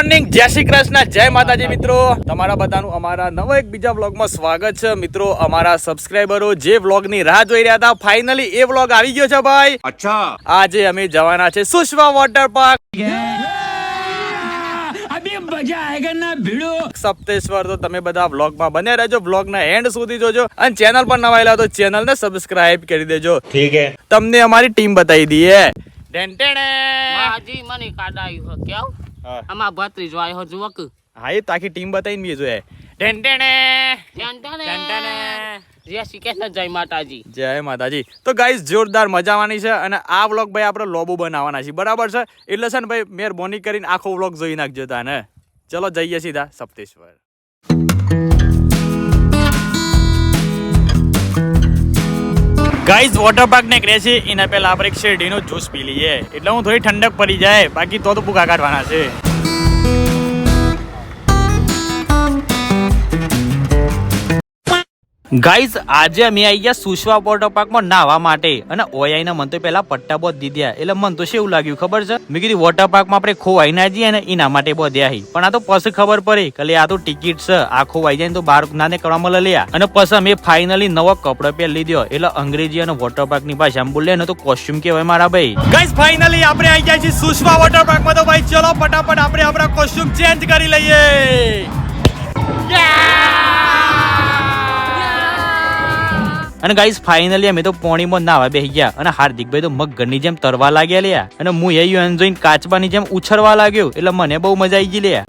Morning. જય શ્રી કૃષ્ણ. જય માતાજી મિત્રો. તમારા બધાનું અમારા નવા એક બીજા વ્લોગમાં સ્વાગત છે. મિત્રો અમારા સબસ્ક્રાઇબરો જે વ્લોગની રાહ જોઈ રહ્યા હતા ફાઇનલી એ વ્લોગ આવી ગયો છે ભાઈ. અચ્છા. આજે અમે જવાના છે સુષ્મા વોટર પાર્ક. સપ્તેશ્વર તો તમે બધા વ્લોગમાં બને રહેજો. વ્લોગના એન્ડ સુધી જોજો. અને ચેનલ પણ નવાયેલા તો ચેનલ ને સબસ્ક્રાઇબ કરી દેજો. ઠીક હે. તમને અમારી ટીમ બતાવી દઈએ ડેન્ટેણે માજી મને કાડાયું કેવું? હા. આમાં ભત્રીજો આવ્યો જુવક. હા એ તાકી ટીમ બતાવીને બી જોઈએ ટેન્ટેણે. ટેન્ટેણે. જય શ્રી કૃષ્ણ જય માતાજી. જય માતાજી. તો ગાઈઝ જોરદાર મજા આવવાની છે અને આ વ્લોગ ભાઈ આપણે લોબો બનાવવાના છે બરાબર છે? એટલે છે ને ભાઈ મહેરબાની કરીને આખો વ્લોગ જોઈ નાખજો તાને. ચલો જઈએ સીધા સપ્તેશ્વર. ગાઈઝ વોટર પાર્ક ને છે. એના પહેલા આપણે એક શેરડીનો જ્યુસ પી લઈએ. એટલે હું થોડી ઠંડક પડી જાય. બાકી તો તો ભૂકા કાઢવાના છે. ગાઈઝ, આજે અમે આવી ગયા સુશવા વોટર પાર્કમાં નાહવા માટે. અને ઓયાઈને મન તો પેલા પટ્ટા બધ દીધ્યા. એટલે મન તો શું લાગ્યું, ખબર છે? મેં કીધું વોટર પાર્કમાં આપણે ખોવાઈ ના જઈએ ને, એના માટે બધ્યા પણ આ તો પછી ખબર પડી કે આ તો ટિકિટ છે. આ ખોવાઈ જાય તો બાર નાને કરવામાં લઈ અને પછી અમે ફાઇનલી નવો કપડો પહેર લીધો. એટલે અંગ્રેજી અને વોટર પાર્કની ભાષામાં બોલે ને તો કોસ્ટ્યુમ કહેવાય મારા ભાઈ. ગાઈઝ ફાઇનલી આપણે આવી ગયા છીએ સુશવા વોટર પાર્કમાં તો ભાઈ, ચલો, ફટાફટ આપણે આપણા કોસ્ટ્યુમ ચેન્જ કરી લઈએ. અને ગાઈસ ફાઇનલી અમે તો પોણીમાં નાવા બેસી ગયા અને હાર્દિકભાઈ તો મગરની જેમ તરવા લાગ્યા લ્યા. અને હું એ યુએન જોઈને કાચબાની જેમ ઉછરવા લાગ્યો એટલે મને બહુ મજા આવી ગઈ લ્યા.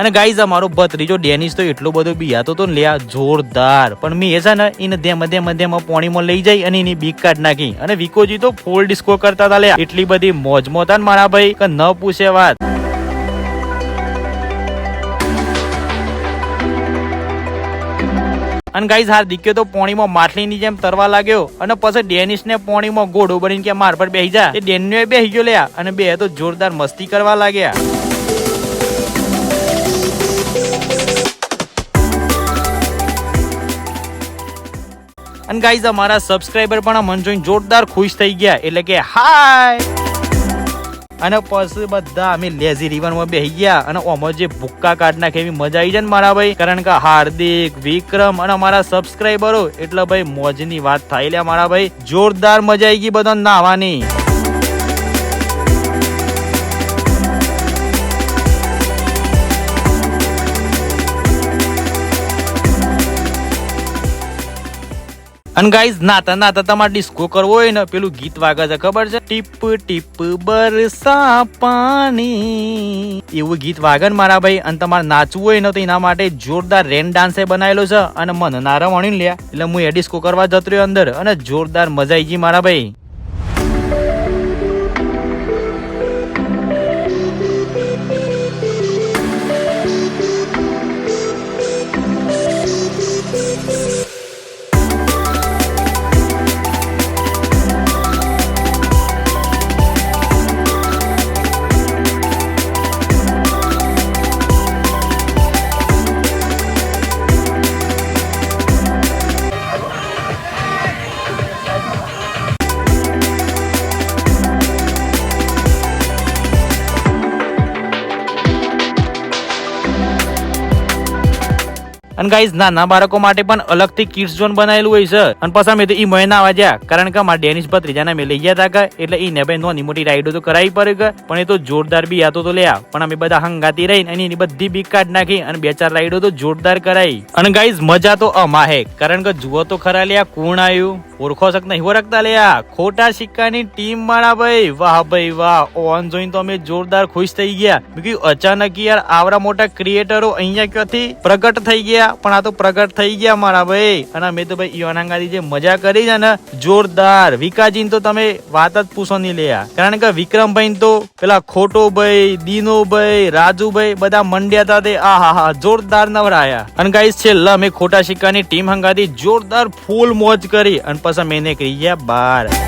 અને ગાઈઝ અમારો ભત્રીજો ડેનિસ તો એટલો બધો બિયાતો તો ને લ્યા, જોરદાર. પણ મેં એ છે ને, એને ધેમ ધેમ ધેમ પોણીમાં લઈ જઈ અને એની બીક કાઢ નાખી. અને વિકોજી તો ફૂલ ડિસ્કો કરતા હતા લ્યા. એટલી બધી મોજમાં હતા ને મારા ભાઈ, કે ન પૂછે વાત. અને ગાઈઝ હાર્દિક તો પોણીમાં માછલીની જેમ તરવા લાગ્યો અને પછી ડેનિસ ને પોણીમાં ગોળો બનીને કે માર પર બેસી જા. એ ડેનને બેસી ગયો લ્યા અને બે તો જોરદાર મસ્તી કરવા લાગ્યા. અને ગાઈઝ, અમારા સબસ્ક્રાઈબર પણ આ મન જોઈને જોરદાર ખુશ થઈ ગયા. એટલે કે હાય અને પછી બધા અમે લેઝી રિવરમાં બેસી ગયા અને ઓમાં જે ભૂક્કા કાઢ નાખે એવી મજા આવી જાય ને મારા ભાઈ, કારણ કે હાર્દિક, વિક્રમ અને અમારા સબસ્ક્રાઈબરો એટલે ભાઈ મોજની વાત થાય લે મારા ભાઈ. જોરદાર મજા આવી ગઈ બધા નાવાની અને ગાઈઝ નાતા નાતા તમારે ડિસ્કો કરવો હોય ને, પેલું ગીત વાગે છે, ખબર છે? ટીપ ટીપ, બરસા પાણી. એવું ગીત વાગે મારા ભાઈ, અને તમારે નાચવું હોય ને તો એના માટે જોરદાર રેન ડાન્સ બનાવેલો છે, અને મને નારા વણી લે એટલે હું એ ડિસ્કો કરવા જતો રહ્યો અંદર, અને જોરદાર મજા આવી ગઈ મારા ભાઈ. અને ગાઈઝ નાના બાળકો માટે પણ અલગથી કિડ્સ ઝોન બનાવેલું હોય છે. અને પછી અમે તો ઈ મહિના વાજ્યા. કારણ કે મારા ડેનિશ ભત્રીજાને અમે લઈ ગયા હતા કે, એટલે ઈને ભાઈ નોની મોટી રાઈડો તો કરાવી પડે કે, પણ એ તો જોરદાર બી આતો તો લ્યા. પણ અમે બધા હંગાતી રહીને અને એની બધી બીક કાઢ નાખી અને બે ચાર રાઈડો તો જોરદાર કરાવી અને ગાઈઝ મજા તો અમાહે કારણ કે જુઓ તો ખરા લ્યા, કોણ આવ્યું ઓળખો શક નહીં. ઓળખતા લ્યા ખોટા સિક્કાની ટીમ મારા ભાઈ. વાહ ભાઈ વાહ. ઓન જોઈને તો અમે જોરદાર ખુશ થઈ ગયા. મેં અચાનક યાર આવડા મોટા ક્રિએટરો અહીંયા ક્યાંથી પ્રગટ થઈ ગયા? પણ આ તો પ્રગટ થઈ ગયા મારા ભાઈ. અને અમે તો ભાઈ યોનાંગાની જે મજા કરી છે ને, જોરદાર. વિકાજીને તો તમે વાત જ પૂછો નહીં લેયા. કારણ કે વિક્રમભાઈ તો પેલા ખોટો ભાઈ દીનો ભાઈ રાજુભાઈ બધા મંડ્યા હતા તે. આ હા હા, જોરદાર નવરાયા. અને ગાઈસ છેલ્લા અમે ખોટા સિક્કાની ટીમ હંગાથી જોરદાર ફૂલ મોજ કરી. અને પછી અમે એને કહી ગયા બાર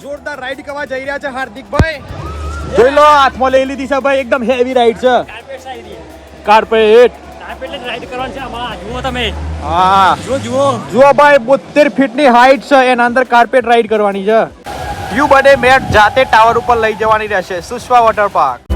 જોરદાર રાઈડ કરવા જઈ રહ્યા છે હાર્દિકભાઈ. જોઈ લો, હાથમાં લઈ લીધી છે ભાઈ, એકદમ હેવી રાઈડ છે. કાર્પેટ જુઓ જુઓ ભાઈ બોતેર ફીટની હાઈટ છે. એના અંદર કાર્પેટ રાઈડ કરવાની છે. યુ બને મેટ જાતે ટાવર ઉપર લઈ જવાની રહેશે. સુષ્વા વોટર પાર્ક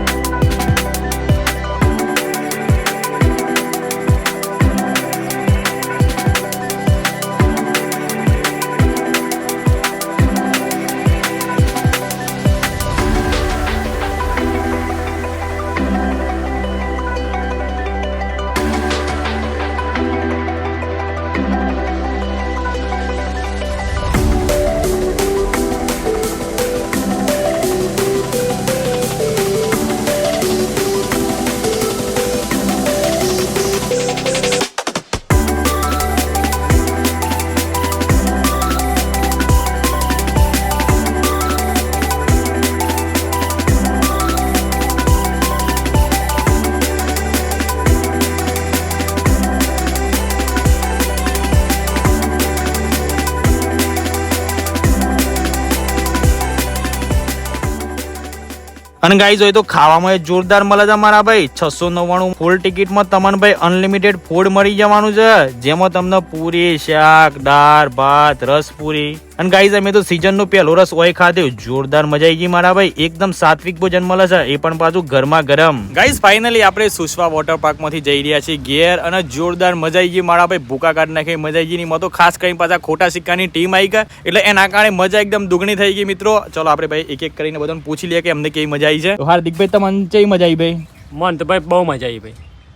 અને ગાઈ જોઈએ તો ખાવામાં જોરદાર મળે છે મારા ભાઈ. છસો નવ્વાણું ફૂલ ટિકિટમાં તમને ભાઈ અનલિમિટેડ ફૂડ મળી જવાનું છે. જેમાં તમને પૂરી શાક, દાળ, ભાત, રસ પૂરી અને ગાઈઝ અમે તો સીઝન નો પહેલો રસ ઓય ખાધ્યો જોરદાર મજા આવી ગઈ. મારા ભાઈ એકદમ સાત્વિક ભોજન મળે છે. એ પણ પાછું ગરમા ગરમ. ગાઈઝ ફાઇનલી આપણે સુષ્વા વોટર પાર્કમાંથી જઈ રહ્યા છીએ. ઘેર અને જોરદાર મજા આવી ગઈ. મારા ભાઈ ભૂકા કાઢ નાખી મજા આવી ગઈ ની તો ખાસ કરીને પાછા ખોટા સિક્કાની ટીમ આવી ગઈ એટલે એના કારણે મજા એકદમ દુગણી થઈ ગઈ મિત્રો. ચલો આપણે ભાઈ એક એક કરીને બધાને પૂછી લઈએ કે અમને કેવી મજા આવી છે. તો હાર્દિકભાઈ તમને કેવી મજા આવી ભાઈ? મન તો ભાઈ બહુ મજા આવી ભાઈ.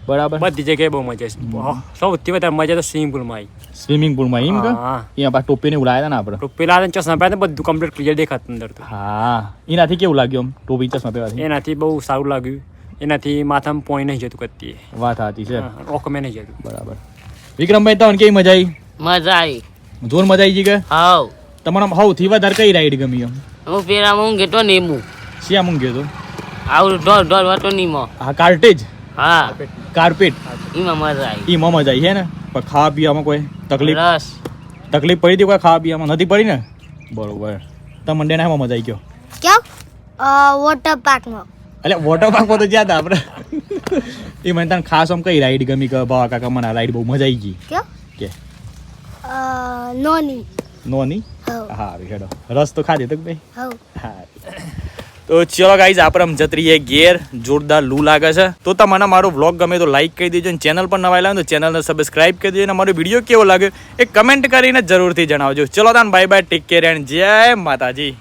બરાબર. બધી જગ્યાએ બહુ મજા આવી સૌથી વધારે મજા તો સ્વિમિંગ પુલમાં આવી. સ્વિમિંગ પુલમાં એમ કે? હા. અહીંયા પાછા ટોપીને ઉલાયા હતા ને આપણે? ટોપી તો ચશ્મા પહેર્યા બધું કમ્પ્લીટ ક્લિયર દેખાતું અંદર તો. હા. એનાથી કેવું લાગ્યું આમ ટોપી ચશ્મા પહેરવાથી? એનાથી બહુ સારું લાગ્યું. એનાથી માથામાં પોઈ નહીં જતું કત્તી વાત સાચી છે. ઓકમે નહીં જતું. બરાબર. વિક્રમભાઈ તમને કેવી મજા આવી? મજા આવી. જોર મજા આવી ગઈ કે? હાવ તમારા સૌથી વધારે કઈ રાઈડ ગમી એમ હું પેલા હું ગેતો નેમું શિયા મૂંગ ગયો તો આવું ડોર ડોર વાતો નીમો હા કાર્ટેજ હા. કાર્પેટ એમાં મજા આવી. ઈમાં મજા આવી છે ને? પણ ખાવા પીવામાં કોઈ તકલીફ? રસ. તકલીફ પડી હતી કોઈ ખાવા પીવામાં? નથી પડી ને? બરોબર. તો મંડે એમાં મજા આવી ગયો. ક્યાં? વોટર પાર્કમાં એટલે વોટર પાર્કમાં તો જ્યાં હતા આપણે. એ મને તને ખાસ આમ કઈ રાઈડ ગમી કે ભાવા કાકા મને રાઈડ બહુ મજા આવી ગઈ. ક્યાં? કે? નોની. નોની? હા હેડો. રસ તો ખાધી તો ભાઈ? હવ. હા. તો ચલો ગાઈઝ આપણે આમ જત રહીએ ઘેર. જોરદાર લૂ લાગે છે. તો તમને મારો વ્લોગ ગમે તો લાઈક કરી દેજો અને ચેનલ પર નવા લાવો તો ચેનલને સબસ્ક્રાઇબ કરી દેજો અને મારો વીડિયો કેવો લાગ્યો એ કમેન્ટ કરીને જરૂરથી જણાવજો. ચલો તાન bye bye take care and જય માતાજી.